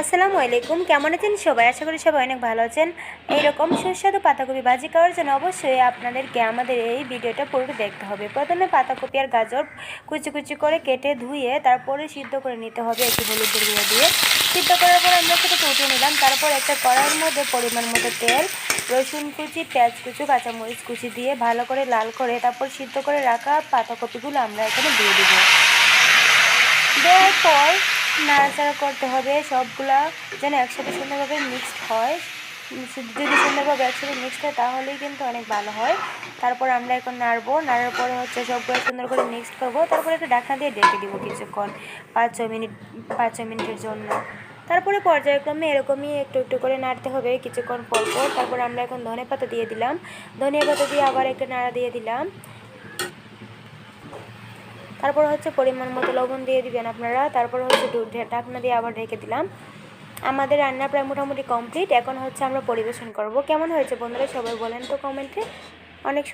আসসালামু আলাইকুম, কেমন আছেন সবাই? আশা করি সবাই অনেক ভালো আছেন। এইরকম সুস্বাদু পাতাকপি ভাজি খাওয়ার জন্য অবশ্যই আপনাদেরকে আমাদের এই ভিডিওটা পুরো দেখতে হবে। প্রথমে পাতাকপি আর গাজর কুচি কুচি করে কেটে ধুয়ে তারপরে সিদ্ধ করে নিতে হবে একটু হলুদের গুঁড়ো দিয়ে। সিদ্ধ করার পর আমরা সেটাকে উঠিয়ে নিলাম। তারপর একটা কড়াইয়ের মধ্যে পরিমাণ মতো তেল, রসুন কুচি, পেঁয়াজ কুচি, কাঁচামরিচ কুচি দিয়ে ভালো করে লাল করে তারপর সিদ্ধ করে রাখা পাতাকপিগুলো আমরা এখানে দিয়ে দেবো। দেওয়ার পর নাড়াচাড়া করতে হবে, সবগুলা যেন একসাথে সুন্দরভাবে মিক্সড হয়। যদি সুন্দরভাবে একসাথে মিক্সড হয়, তাহলেই কিন্তু অনেক ভালো হয়। তারপর আমরা এখন নাড়বো, নাড়ার পরে হচ্ছে সবগুলো সুন্দর করে মিক্সড করব। তারপরে একটু ঢাকনা দিয়ে ডেকে দিব কিছুক্ষণ, পাঁচ ছ মিনিট, পাঁচ ছ মিনিটের জন্য। তারপরে পর্যায়ক্রমে এরকমই একটু একটু করে নাড়তে হবে কিছুক্ষণ পর পর। তারপর আমরা এখন ধনে পাতা দিয়ে দিলাম। ধনিয়া পাতা দিয়ে আবার একটু নাড়া দিয়ে দিলাম। তারপর হচ্ছে পরিমাণ মতো লবণ দিয়ে দিবেন আপনারা। তারপর হচ্ছে ঢাকনা দিয়ে আবার ঢেকে দিলাম। আমাদের রান্না প্রায় মোটামুটি কমপ্লিট। এখন হচ্ছে আমরা পরিবেশন করব। কেমন হয়েছে বন্ধুরা সবাই বলেন তো কমেন্টে। অনেক